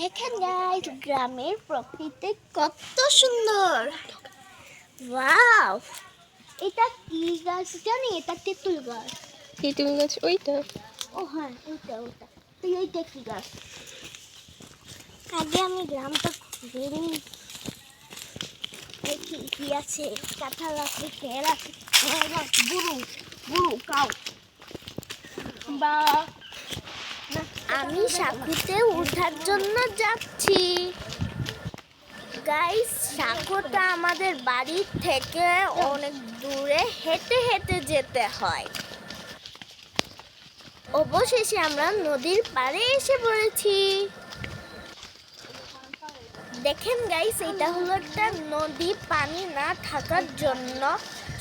দেখেন গাইস গ্রামের প্রকৃতি কত সুন্দর। ওয়াও এটা কি গাছ জানি? এটা তেঁতুল গাছ। তেঁতুল গাছ ওইটা? ও হ্যাঁ ওইটা ওইটা। তুই এইটা কি গাছ? আগে আমি গ্রামটা ঘুরে নিই দেখি কি আছে। কাঁঠাল আছে ফের আছে গরু গরু কাউ। বা আমি সাঁকুতে ওঠার জন্য যাচ্ছি। গাইস সাঁকোটা আমাদের বাড়ির থেকে অনেক দূরে হেঁটে হেঁটে যেতে হয়। অবশেষে আমরা নদীর পাড়ে এসে পড়েছি। দেখেন গাইস এটা হলো একটা নদী, পানি না থাকার জন্য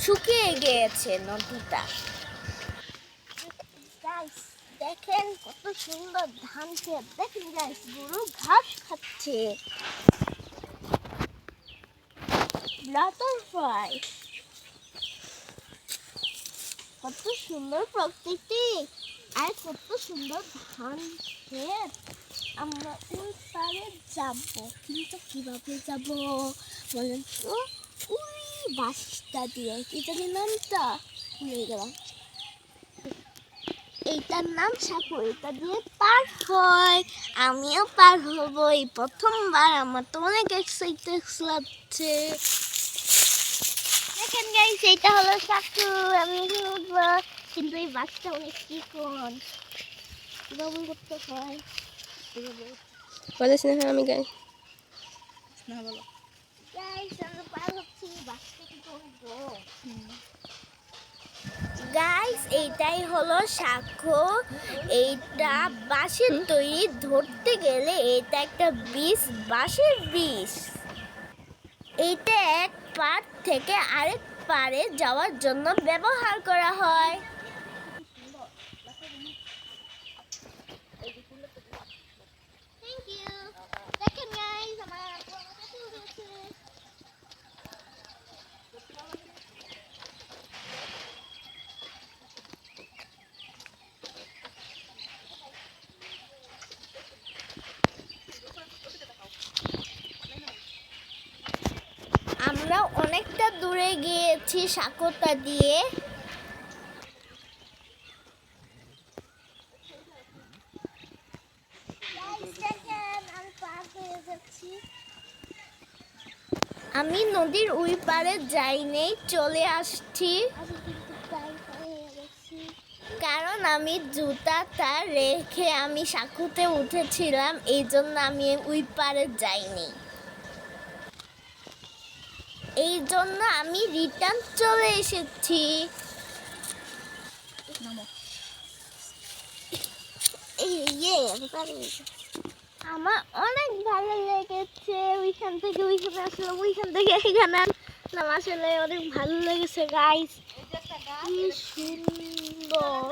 শুকিয়ে গিয়েছে নদীটা। গাইস দেখেন কত সুন্দর ধান ক্ষেত দেখেন গাইস গরু ঘাস খাচ্ছে। বাটারফ্লাই কত সুন্দর প্রকৃতি। আর কত সুন্দর ধান ক্ষেত আমরা ওই পারে যাব। কিন্তু কীভাবে যাব? বলেন তো? ওই বাসটা দিয়ে। কি জানি নামটা? ভুলে গেলাম। এইটার নাম সাঁকো এটা দিয়ে পার হয়। আমিও পার হব এই প্রথমবার আমার তো অনেক এক্সাইটেড লাগছে। দেখেন গাইস এইটা হলো সাঁকো আমি এখন উঠবো। কিন্তু এই বাসটা অনেক চিকন। কীভাবে করতে হয়। না হ্যাঁ আমি গাই Guys, আমরা পার হচ্ছি বাসটা কিন্তু অনেক বড় গাইস এইটাই হলো সাক্ষ্য। এইটা বাঁশের তৈরি ধরতে গেলে এটা একটা বিষ বাঁশের বিষ। এইটা এক পার থেকে আরেক পারে যাওয়ার জন্য ব্যবহার করা হয়। অনেকটা দূরে গিয়েছি সাঁকোটা দিয়ে। আমি নদীর ওই পারে যাইনি চলে আসছি। কারণ আমি জুতাটা রেখে আমি সাঁকুতে উঠেছিলাম এই জন্য আমি ওই পারে যাইনি। এই জন্য আমি রিটার্ন চলে এসেছি। ইয়ে আমি আমার অনেক ভালো লেগেছে ওইখান থেকে ওইখানে আসলাম ওইখান থেকে এখানে আসলাম আসলে অনেক ভালো লেগেছে গাইস কি সুন্দর।